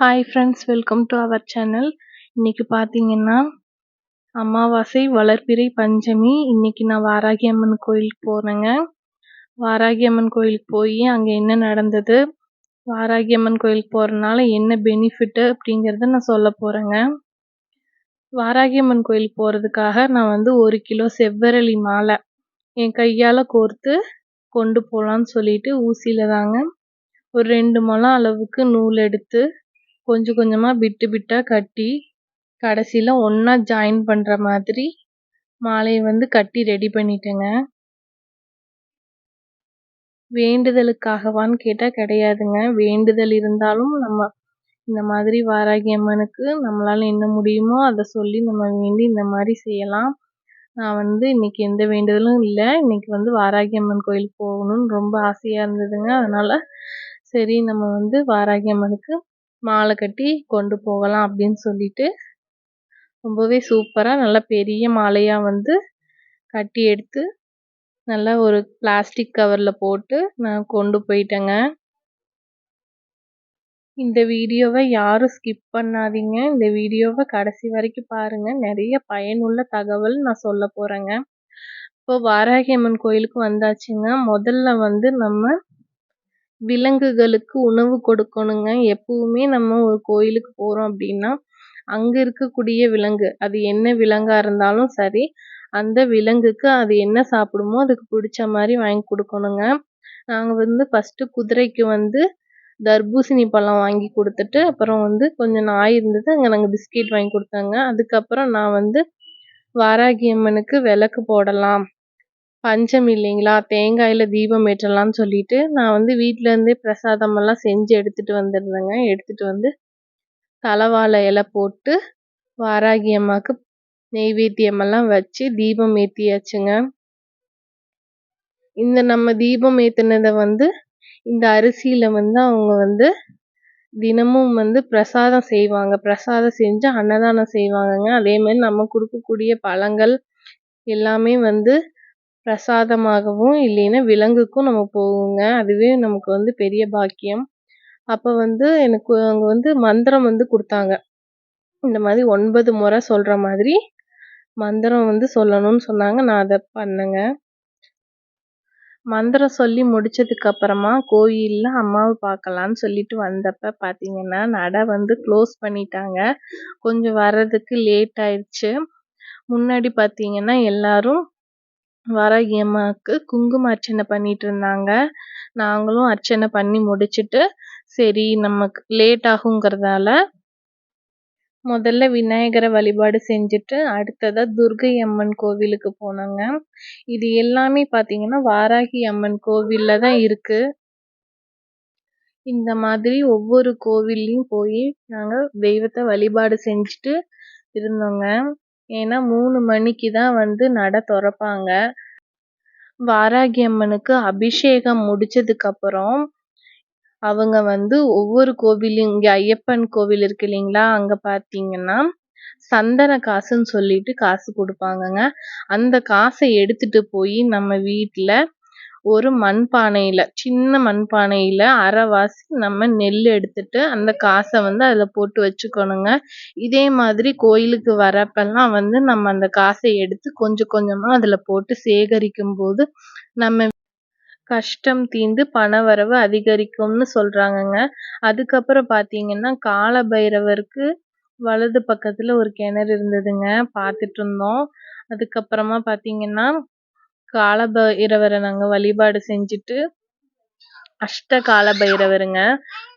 Hi friends welcome to our channel இன்னைக்கு பார்த்தீங்கன்னா அமாவாசை வளர்பிறை பஞ்சமி. இன்னைக்கு நான் வாராகி அம்மன் கோயிலுக்கு போகிறேங்க வாராகி அம்மன் கோயிலுக்கு போய் அங்கே என்ன நடந்தது? வாராகி அம்மன் கோயிலுக்கு போகிறனால என்ன பெனிஃபிட்டு அப்படிங்கிறத நான் சொல்ல போகிறேங்க வாராகி அம்மன் கோயிலுக்கு போகிறதுக்காக நான் வந்து ஒரு கிலோ செவ்வரளி மாலை என் கையால் கோர்த்து கொண்டு போகலான்னு சொல்லிட்டு ஊசியில் தாங்க. ஒரு ரெண்டு முழம் அளவுக்கு நூல் எடுத்து கொஞ்சம் கொஞ்சமாக பிட்டு பிட்டாக கட்டி கடைசியில் ஒன்றா ஜாயின் பண்ணுற மாதிரி மாலையை வந்து கட்டி ரெடி பண்ணிட்டேங்க. வேண்டுதலுக்காகவான்னு கேட்டால் கிடையாதுங்க. வேண்டுதல் இருந்தாலும் நம்ம இந்த மாதிரி வாராகி அம்மனுக்கு நம்மளால் என்ன முடியுமோ அதை சொல்லி நம்ம வேண்டி இந்த மாதிரி செய்யலாம். நான் வந்து இன்னைக்கு எந்த வேண்டுதலும் இல்லை. இன்னைக்கு வந்து வாராகி அம்மன் கோயிலுக்கு போகணும்னு ரொம்ப ஆசையாக இருந்ததுங்க. அதனால் சரி நம்ம வந்து வாராகி அம்மனுக்கு மாலை கட்டி கொண்டு போகலாம் அப்படின்னு சொல்லிட்டு ரொம்பவே சூப்பராக நல்லா பெரிய மாலையாக வந்து கட்டி எடுத்து நல்லா ஒரு பிளாஸ்டிக் கவரில் போட்டு நான் கொண்டு போயிட்டேங்க. இந்த வீடியோவை யாரும் ஸ்கிப் பண்ணாதீங்க. இந்த வீடியோவை கடைசி வரைக்கும் பாருங்கள் நிறைய பயனுள்ள தகவல் நான் சொல்ல போகிறேங்க இப்போ வாராகி அம்மன் கோயிலுக்கு வந்தாச்சுங்க. முதல்ல வந்து நம்ம விலங்குகளுக்கு உணவு கொடுக்கணுங்க. எப்பவுமே நம்ம ஒரு கோயிலுக்கு போகிறோம் அப்படின்னா அங்கே இருக்கக்கூடிய விலங்கு அது என்ன விலங்காக இருந்தாலும் சரி அந்த விலங்குக்கு அது என்ன சாப்பிடுமோ அதுக்கு பிடிச்ச மாதிரி வாங்கி கொடுக்கணுங்க. நாங்கள் வந்து ஃபஸ்ட்டு குதிரைக்கு வந்து தர்பூசணி பழம் வாங்கி கொடுத்துட்டு அப்புறம் வந்து கொஞ்சம் நாய் இருந்தது அங்கே நாங்கள் பிஸ்கெட் வாங்கி கொடுத்தாங்க. அதுக்கப்புறம் நான் வந்து வாராகி அம்மனுக்கு விளக்கு போடலாம். பஞ்சம் இல்லைங்களா? தேங்காயில் தீபம் ஏற்றலாம்னு சொல்லிட்டு நான் வந்து வீட்டிலேருந்தே பிரசாதமெல்லாம் செஞ்சு எடுத்துகிட்டு வந்துருந்தேங்க எடுத்துகிட்டு வந்து தலைவாழை இலை போட்டு வாராகி அம்மாவுக்கு நெய்வேத்தியமெல்லாம் வச்சு தீபம் ஏற்றியாச்சுங்க இந்த நம்ம தீபம் ஏற்றினதை வந்து இந்த அரிசியில் வந்து அவங்க வந்து தினமும் வந்து பிரசாதம் செய்வாங்க. பிரசாதம் செஞ்சு அன்னதானம் செய்வாங்கங்க. அதே மாதிரி நம்ம கொடுக்கக்கூடிய பழங்கள் எல்லாமே வந்து பிரசாதமாகவும் இல்லைன்னா விலங்குக்கும் நம்ம போகுங்க. அதுவே நமக்கு வந்து பெரிய பாக்கியம். அப்போ வந்து எனக்கு அங்கே வந்து மந்திரம் வந்து கொடுத்தாங்க. இந்த மாதிரி ஒன்பது முறை சொல்கிற மாதிரி மந்திரம் வந்து சொல்லணும்னு சொன்னாங்க. நான் அதை பண்ணேங்க. மந்திரம் சொல்லி முடிச்சதுக்கு அப்புறமா கோயிலில் அம்மாவை பார்க்கலான்னு சொல்லிட்டு வந்தப்ப பார்த்தீங்கன்னா நடை வந்து க்ளோஸ் பண்ணிட்டாங்க. கொஞ்சம் வர்றதுக்கு லேட் ஆயிடுச்சு. முன்னாடி பார்த்தீங்கன்னா எல்லாரும் வாராகி அம்மாவுக்கு குங்கும அர்ச்சனை பண்ணிட்டு இருந்தாங்க. நாங்களும் அர்ச்சனை பண்ணி முடிச்சுட்டு சரி நமக்கு லேட் ஆகுங்கிறதால முதல்ல விநாயகரை வழிபாடு செஞ்சுட்டு அடுத்ததாக துர்கை அம்மன் கோவிலுக்கு போனோங்க. இது எல்லாமே பார்த்தீங்கன்னா வாராகி அம்மன் கோவிலில் தான் இருக்குது இந்த மாதிரி ஒவ்வொரு கோவில்லையும் போய் நாங்கள் தெய்வத்தை வழிபாடு செஞ்சுட்டு இருந்தோங்க. ஏன்னா மூணு மணிக்கு தான் வந்து நடை திறப்பாங்க. வாராகி அம்மனுக்கு அபிஷேகம் முடிச்சதுக்கு அப்புறம் அவங்க வந்து ஒவ்வொரு கோவிலையும் இங்கே ஐயப்பன் கோவில் இருக்கு இல்லைங்களா அங்கே பார்த்தீங்கன்னா சந்தன காசுன்னு சொல்லிட்டு காசு கொடுப்பாங்கங்க. அந்த காசை எடுத்துட்டு போய் நம்ம வீட்டில் ஒரு மண்பானையில் சின்ன மண்பானையில் அரைவாசி நம்ம நெல் எடுத்துட்டு அந்த காசை வந்து அதில் போட்டு வச்சுக்கணுங்க. இதே மாதிரி கோயிலுக்கு வரப்பெல்லாம் வந்து நம்ம அந்த காசை எடுத்து கொஞ்சம் கொஞ்சமாக அதில் போட்டு சேகரிக்கும் போது நம்ம கஷ்டம் தீர்ந்து பணவரவு அதிகரிக்கும்னு சொல்கிறாங்கங்க அதுக்கப்புறம் பார்த்தீங்கன்னா கால பைரவருக்கு வலது பக்கத்தில் ஒரு கிணறு இருந்ததுங்க. பார்த்துட்டு இருந்தோம். அதுக்கப்புறமா பார்த்தீங்கன்னா கால பைரவரை நாங்கள் வழிபாடு செஞ்சுட்டு அஷ்ட கால பைரவருங்க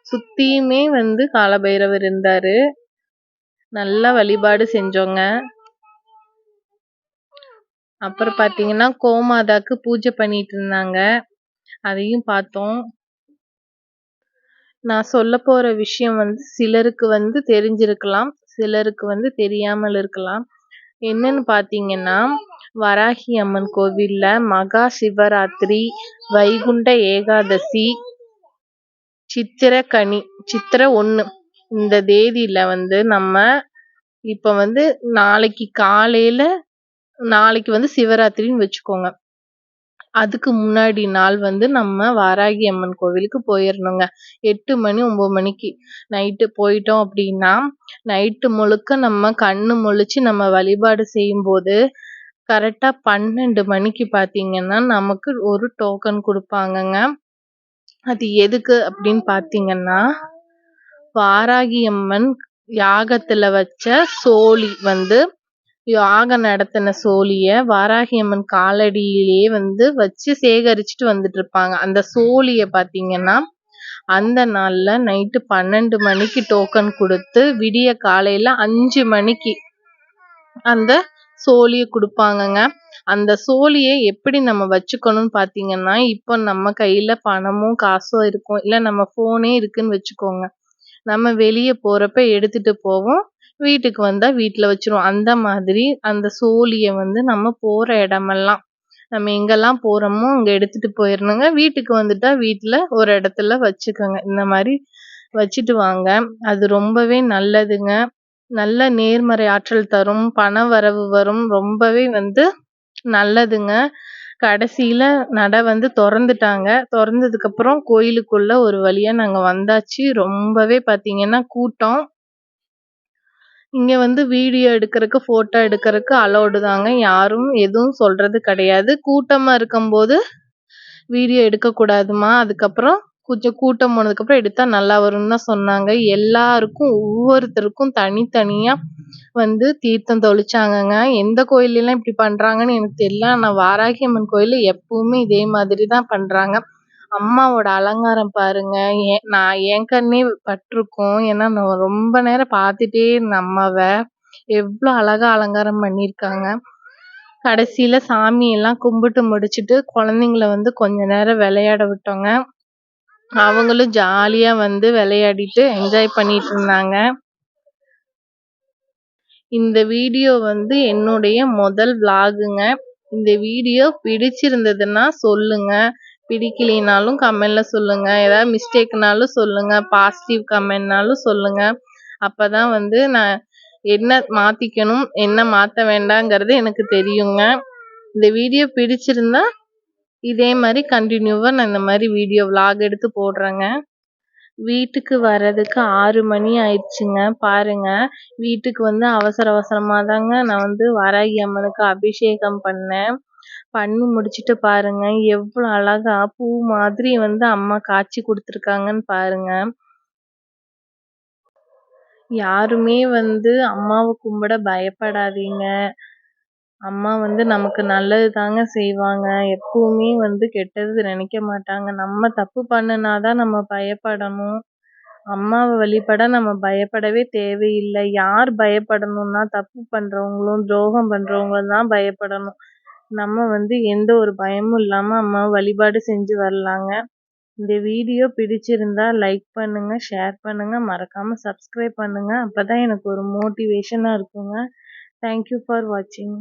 சுற்றியுமே வந்து கால பைரவர் இருந்தார். நல்லா வழிபாடு செஞ்சோங்க. அப்புறம் பார்த்தீங்கன்னா கோமாதாக்கு பூஜை பண்ணிட்டு இருந்தாங்க. அதையும் பார்த்தோம். நான் சொல்ல போற விஷயம் வந்து சிலருக்கு வந்து தெரிஞ்சிருக்கலாம் சிலருக்கு வந்து தெரியாமல் இருக்கலாம். என்னன்னு பார்த்தீங்கன்னா வராகி அம்மன் கோவில்ல மகா சிவராத்திரி வைகுண்ட ஏகாதசி சித்திரை கனி சித்திரை ஒன்று இந்த தேதியில வந்து நம்ம இப்போ வந்து நாளைக்கு காலையில நாளைக்கு வந்து சிவராத்திரின்னு வச்சுக்கோங்க. அதுக்கு முன்னாடி நாள் வந்து நம்ம வாராகி அம்மன் கோவிலுக்கு போயிடணுங்க எட்டு மணி 9 மணிக்கு. நைட்டு போயிட்டோம் அப்படின்னா, நைட்டு முழுக்க நம்ம கண்ணு முழிச்சு நம்ம வழிபாடு செய்யும்போது, கரெக்டாக பன்னெண்டு மணிக்கு பார்த்தீங்கன்னா, நமக்கு ஒரு டோக்கன் கொடுப்பாங்கங்க அது எதுக்கு அப்படின்னு பார்த்தீங்கன்னா, வாராகி அம்மன் வச்ச சோழி வந்து யாகம் நடத்தின சோழியை வாராகி அம்மன் காலடியிலேயே வந்து வச்சு சேகரிச்சுட்டு வந்துட்டு இருப்பாங்க. அந்த சோழியை பார்த்தீங்கன்னா, அந்த நாள்ல நைட்டு 12 மணிக்கு டோக்கன் கொடுத்து விடிய காலையில அஞ்சு மணிக்கு அந்த சோழியை கொடுப்பாங்கங்க அந்த சோழியை எப்படி நம்ம வச்சுக்கணும்னு பார்த்தீங்கன்னா, இப்போ நம்ம கையில் பணமும் காசும் இருக்கும். இல்லை நம்ம ஃபோனே இருக்குன்னு வச்சுக்கோங்க. நம்ம வெளியே போகிறப்ப எடுத்துட்டு போவோம். வீட்டுக்கு வந்தால் வீட்டில் வச்சுருவோம். அந்த மாதிரி அந்த சோழியை வந்து நம்ம போகிற இடமெல்லாம், நம்ம எங்கெல்லாம் போறோமோ அங்க எடுத்துட்டு போயிடணுங்க வீட்டுக்கு வந்துட்டா வீட்டில் ஒரு இடத்துல வச்சுக்கோங்க இந்த மாதிரி வச்சுட்டு வாங்க. அது ரொம்பவே நல்லதுங்க. நல்ல நேர்மறை ஆற்றல் தரும். பண வரவு வரும். ரொம்பவே வந்து நல்லதுங்க. கடைசியில நட வந்து திறந்துட்டாங்க திறந்ததுக்கு அப்புறம் கோயிலுக்குள்ள ஒரு வழியா நாங்க வந்தாச்சு. ரொம்பவே பார்த்தீங்கன்னா கூட்டம். இங்க வந்து வீடியோ எடுக்கிறதுக்கு ஃபோட்டோ எடுக்கிறதுக்கு அலோவ்டு தாங்க. யாரும் எதுவும் சொல்றது கிடையாது. கூட்டமா இருக்கும்போது வீடியோ எடுக்கக்கூடாதும்மா. அதுக்கப்புறம் கொஞ்சம் கூட்டம் போனதுக்கப்புறம் எடுத்தா நல்லா வரும்னு தான் சொன்னாங்க. எல்லாருக்கும் ஒவ்வொருத்தருக்கும் தனித்தனியா வந்து தீர்த்தம் தொளிச்சாங்கங்க எந்த கோயிலெல்லாம் இப்படி பண்றாங்கன்னு எனக்கு தெரியல. ஆனா வாராகி அம்மன் கோயில்ல எப்பவுமே இதே மாதிரி தான் பண்றாங்க. அம்மாவோட அலங்காரம் பாருங்க. ஏன் நான் என் கண்ணே பட்டிருக்கோம் ஏன்னா நான் ரொம்ப நேரம் பார்த்துட்டே இருந்தேன் அம்மாவை எவ்வளோ அழகா அலங்காரம் பண்ணியிருக்காங்க. கடைசியில சாமியெல்லாம் கும்பிட்டு முடிச்சுட்டு, குழந்தைங்கள வந்து கொஞ்ச நேரம் விளையாட விட்டோங்க. அவங்களும் ஜாலியா வந்து விளையாடிட்டு என்ஜாய் பண்ணிட்டு இருந்தாங்க. இந்த வீடியோ வந்து என்னுடைய முதல் விளாகுங்க. இந்த வீடியோ பிடிச்சிருந்ததுன்னா சொல்லுங்க. பிடிக்கலைனாலும் கமெண்ட்ல சொல்லுங்க. ஏதாவது மிஸ்டேக்னாலும் சொல்லுங்க. பாசிட்டிவ் கமெண்ட்னாலும் சொல்லுங்க. அப்பதான் வந்து நான் என்ன மாத்திக்கணும், என்ன மாத்த வேண்டாங்கிறது எனக்கு தெரியுங்க. இந்த வீடியோ பிடிச்சிருந்தா, இதே மாதிரி கண்டினியூவாக நான் இந்த மாதிரி வீடியோ விலாக் எடுத்து போடுறேங்க. வீட்டுக்கு வர்றதுக்கு ஆறு மணி ஆயிடுச்சுங்க. பாருங்க. வீட்டுக்கு வந்து அவசர அவசரமாக தாங்க நான் வந்து வராகி அம்மனுக்கு அபிஷேகம் பண்ணேன். பண்ணி முடிச்சுட்டு பாருங்க, எவ்வளோ அழகா பூ மாதிரி வந்து அம்மா காய்ச்சி கொடுத்துருக்காங்கன்னு பாருங்க. யாருமே வந்து அம்மாவை கும்பிட பயப்படாதீங்க. அம்மா வந்து நமக்கு நல்லது தாங்க செய்வாங்க. எப்பவுமே வந்து கெட்டது நினைக்க மாட்டாங்க. நம்ம தப்பு பண்ணுனா தான் நம்ம பயப்படணும். அம்மாவை வழிபட நம்ம பயப்படவே தேவையில்லை யார் பயப்படணும்னா, தப்பு பண்றவங்களும், துரோகம் பண்றவங்களும் தான் பயப்படணும். நம்ம வந்து எந்த ஒரு பயமும் இல்லாம அம்மா வழிபாடு செஞ்சு வரலாங்க. இந்த வீடியோ பிடிச்சிருந்தா லைக் பண்ணுங்க, ஷேர் பண்ணுங்க, மறக்காம சப்ஸ்கிரைப் பண்ணுங்க. அப்பதான் எனக்கு ஒரு மோட்டிவேஷனா இருக்குங்க. தேங்க் யூ ஃபார் வாட்சிங்.